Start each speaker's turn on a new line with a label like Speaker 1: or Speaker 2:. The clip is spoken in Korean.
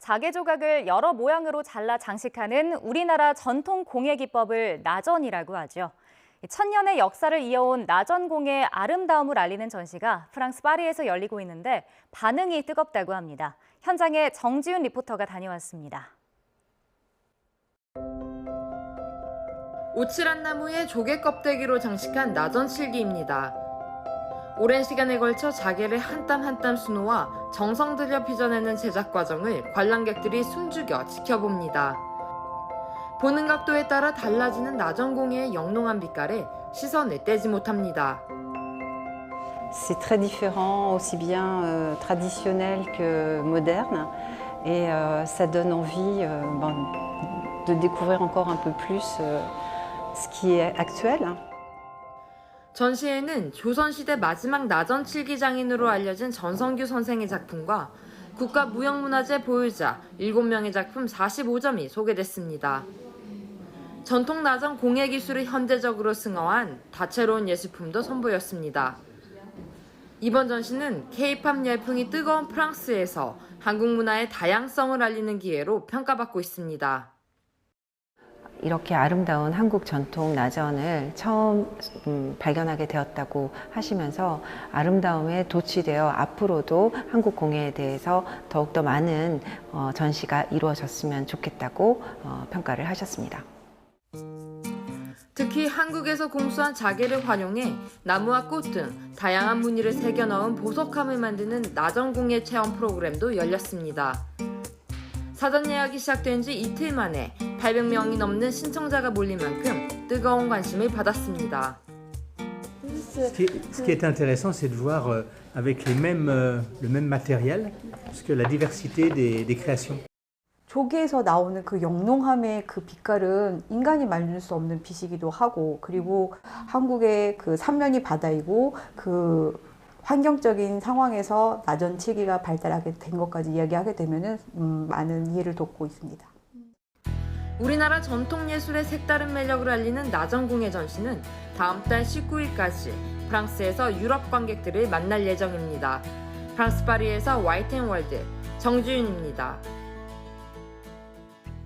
Speaker 1: 자개 조각을 여러 모양으로 잘라 장식하는 우리나라 전통 공예 기법을 나전이라고 하죠. 천년의 역사를 이어온 나전공의 아름다움을 알리는 전시가 프랑스 파리에서 열리고 있는데 반응이 뜨겁다고 합니다. 현장에 정지윤 리포터가 다녀왔습니다.
Speaker 2: 오칠한 나무에 조개 껍데기로 장식한 나전 칠기입니다. 오랜 시간에 걸쳐 자개를 한 땀 한 땀 수놓아 정성 들여 빚어내는 제작 과정을 관람객들이 숨죽여 지켜봅니다. 보는 각도에 따라 달라지는 나전공예의 영롱한 빛깔에 시선을 떼지 못합니다.
Speaker 3: C'est très différent, aussi bien euh, traditionnel que moderne. Et euh, ça donne envie euh, ben, de découvrir encore un peu plus euh, ce qui est actuel.
Speaker 2: 전시회는 조선시대 마지막 나전 칠기 장인으로 알려진 전성규 선생의 작품과 국가무형문화재 보유자 7명의 작품 45점이 소개됐습니다. 전통 나전 공예 기술을 현대적으로 승화한 다채로운 예술품도 선보였습니다. 이번 전시는 K-팝 열풍이 뜨거운 프랑스에서 한국 문화의 다양성을 알리는 기회로 평가받고 있습니다.
Speaker 3: 이렇게 아름다운 한국 전통 나전을 처음 음, 발견하게 되었다고 하시면서 아름다움에 도취되어 앞으로도 한국 공예에 대해서 더욱더 많은 어, 전시가 이루어졌으면 좋겠다고 어, 평가를 하셨습니다.
Speaker 2: 특히 한국에서 공수한 자개를 활용해 나무와 꽃 등 다양한 무늬를 새겨 넣은 보석함을 만드는 나전공예 체험 프로그램도 열렸습니다. 사전 예약이 시작된 지 이틀 만에 800명이 넘는 신청자가 몰린 만큼 뜨거운 관심을 받았습니다.
Speaker 4: Ce qui, est, ce qui est intéressant, c'est de voir euh, avec les mêmes, euh, le même matériel, parce que la diversité des, des créations.
Speaker 5: 조개에서 나오는 그 영롱함의 그 빛깔은 인간이 만들 수 없는 빛이기도 하고 그리고 한국의 그 삼면이 바다이고 그 환경적인 상황에서 나전치기가 발달하게 된 것까지 이야기하게 되면은 음, 많은 이해를 돕고 있습니다.
Speaker 2: 우리나라 전통 예술의 색다른 매력을 알리는 나전공예 전시는 다음 달 19일까지 프랑스에서 유럽 관객들을 만날 예정입니다. 프랑스 파리에서 와이텐월드 정주윤입니다.